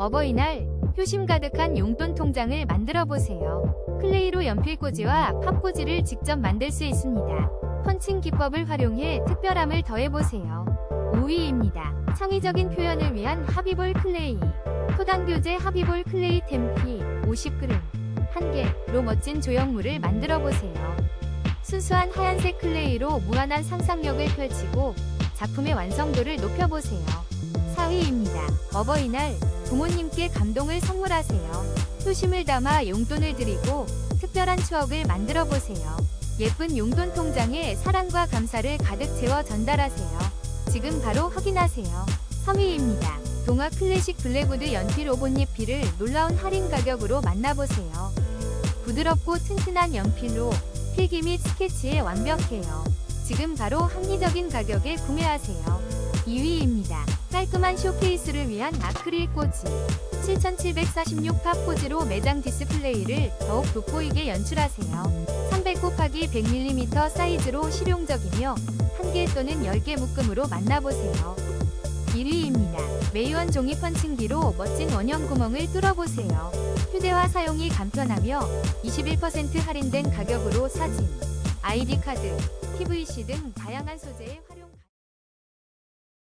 어버이날 효심 가득한 용돈 통장을 만들어 보세요. 클레이로 연필꽂이와 팝꽂이를 직접 만들 수 있습니다. 펀칭 기법을 활용해 특별함을 더해보세요. 5위입니다. 창의적인 표현을 위한 하비볼 클레이. 토당교재 하비볼 클레이 템피 50g 1개로 멋진 조형물을 만들어 보세요. 순수한 하얀색 클레이로 무한한 상상력을 펼치고 작품의 완성도를 높여보세요. 4위입니다. 어버이날 부모님께 감동을 선물하세요. 효심을 담아 용돈을 드리고 특별한 추억을 만들어 보세요. 예쁜 용돈 통장에 사랑과 감사를 가득 채워 전달하세요. 지금 바로 확인하세요. 3위입니다. 동화 클래식 블랙우드 연필 5본 예필을 놀라운 할인 가격으로 만나보세요. 부드럽고 튼튼한 연필로 필기 및 스케치에 완벽해요. 지금 바로 합리적인 가격에 구매하세요. 2위입니다. 깔끔한 쇼케이스를 위한 아크릴 꽂이. 7746 팝꽂이로 매장 디스플레이를 더욱 돋보이게 연출하세요. 300 곱하기 100mm 사이즈로 실용적이며 1개 또는 10개 묶음으로 만나보세요. 1위입니다. 메이원 종이 펀칭기로 멋진 원형 구멍을 뚫어보세요. 휴대화 사용이 간편하며 21% 할인된 가격으로 사진, 아이디 카드, PVC 등 다양한 소재에 활용